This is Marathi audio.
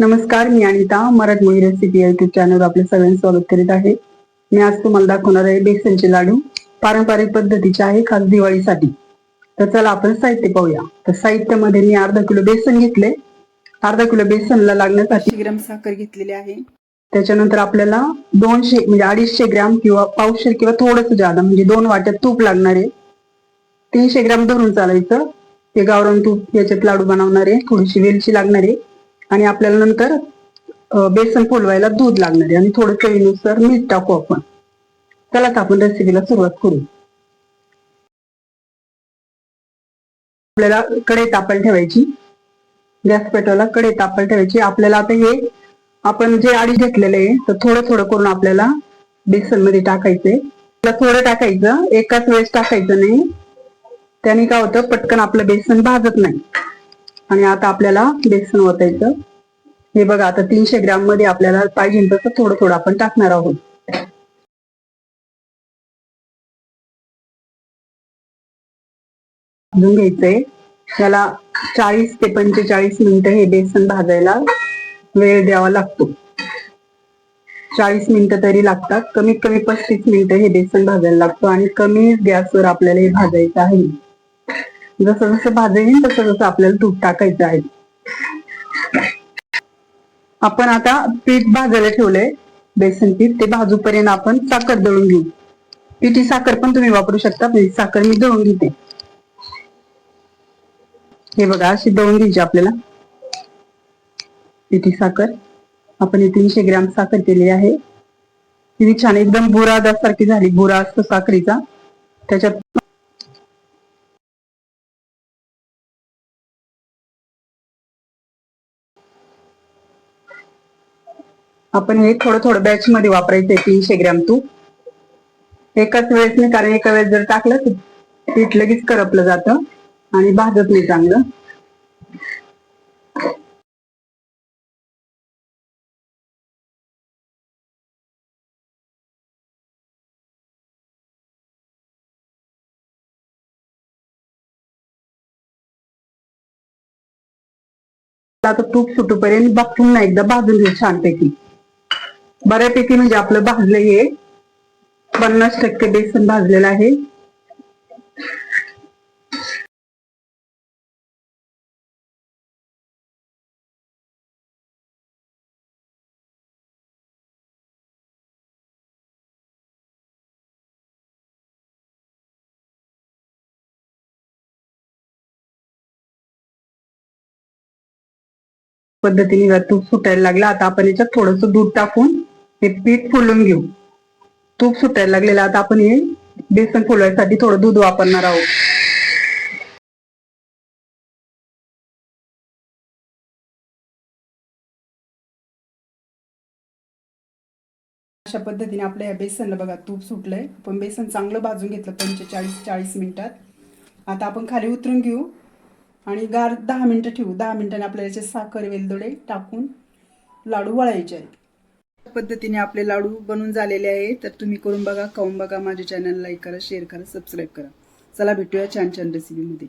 नमस्कार मी अनिता मराठमोळी रेसिपी युट्यूब चॅनल आपले सगळ्यांचं स्वागत करीत आहे. मी आज तुम्हाला दाखवणार आहे बेसनचे लाडू. पारंपरिक पद्धतीचे आहे खास दिवाळीसाठी. तर चला आपण साहित्य पाहूया. तर साहित्यामध्ये मी अर्धा किलो बेसन घेतले. अर्धा किलो बेसनला लागण्यासाठी ग्राम साखर घेतलेली आहे. त्याच्यानंतर आपल्याला दोनशे म्हणजे अडीचशे ग्राम किंवा पावशे किंवा थोडंसं जादा म्हणजे दोन वाट्यात तूप लागणार आहे. तीनशे ग्राम धरून चालायचं. ते गावरान तूप याच्यात लाडू बनवणार आहे. थोडीशी वेलची लागणार आहे. आणि आपल्याला नंतर बेसन फुलवायला दूध लागणार आहे. आणि थोडं चवीनुसार मीठ टाकू आपण. त्यालाच आपण रेसिपीला सुरुवात करू. आपल्याला कढई तापल ठेवायची. गॅस पेटवला कढई तापल ठेवायची. आपल्याला आता हे आपण जे आडी घेतलेलं आहे तर थोडं थोडं करून आपल्याला बेसनमध्ये टाकायचंय थोडं टाकायचं. एकाच वेळेस टाकायचं नाही. त्याने काय होतं पटकन आपलं बेसन भाजत नाही. आणि आता आपल्याला बेसन ओतायचं हे बघा आता तीनशे ग्राममध्ये आपल्याला पाहिजे तसं थोडं थोडं आपण टाकणार आहोत. भाजून घ्यायचंय. त्याला चाळीस ते पंचेचाळीस मिनिटं हे बेसन भाजायला वेळ द्यावा लागतो. चाळीस मिनिटं तरी लागतात. कमीत कमी पस्तीस मिनिटं हे बेसन भाजायला लागतो आणि कमी गॅसवर आपल्याला हे भाजायचं आहे. जसं जसं भाजेल तसं जसं आपल्याला तूप टाकायचं आहे. आपण आता पीठ भाजायला ठेवलंय बेसन पीठ. ते भाजूपर्यंत आपण साखर दळून घेऊ. पिठी साखर पण तुम्ही वापरू शकता पण साखर मी दळून घेते. हे बघा अशी दळून घ्यायची आपल्याला. पिठी साखर. आपण हे तीनशे ग्रॅम साखर केली आहे. तिथे छान एकदम बुरादासारखी झाली. बुरा असतो साखरीचा. त्याच्यात आपण हे थोडं थोडं बॅच मध्ये वापरायचंय तीनशे ग्रॅम तूप. एकाच वेळेस नाही कारण एका वेळेस जर टाकलं तर पीठ लगेच करपलं जातं आणि भाजत नाही चांगलं. आता तूप सुटूपर्यंत बघून पुन्हा एकदा भाजून घेऊ छानपैकी. बऱ्यापैकी म्हणजे आपलं भाजलं हे. पन्नास टक्के बेसन भाजलेलं आहे. पद्धतीने तूप सुटायला लागलं आता आपण याच्यात थोडस दूध टाकून हे पीठ फुलून घेऊ. तूप सुटायला लागलेलं. आता आपण हे बेसन फुलवायसाठी थोडं दूध वापरणार आहोत. अशा पद्धतीने आपल्या या बेसनला बघा तूप सुटलंय. आपण बेसन चांगलं भाजून घेतलं पंचेचाळीस चाळीस मिनिटात. आता आपण खाली उतरून घेऊ. आणि गार दहा मिनिटं ठेवू. दहा मिनिटांनी आपल्याला याचे साखर वेलदोडे टाकून लाडू वळायचे आहेत. पद्धतीने आपले लाडू बनून झालेले आहे. तर तुम्ही करून बघा खाऊन बघा माझ्या चॅनल लाईक करा शेअर करा सबस्क्राईब करा. चला भेटूया छान छान रेसिपीमध्ये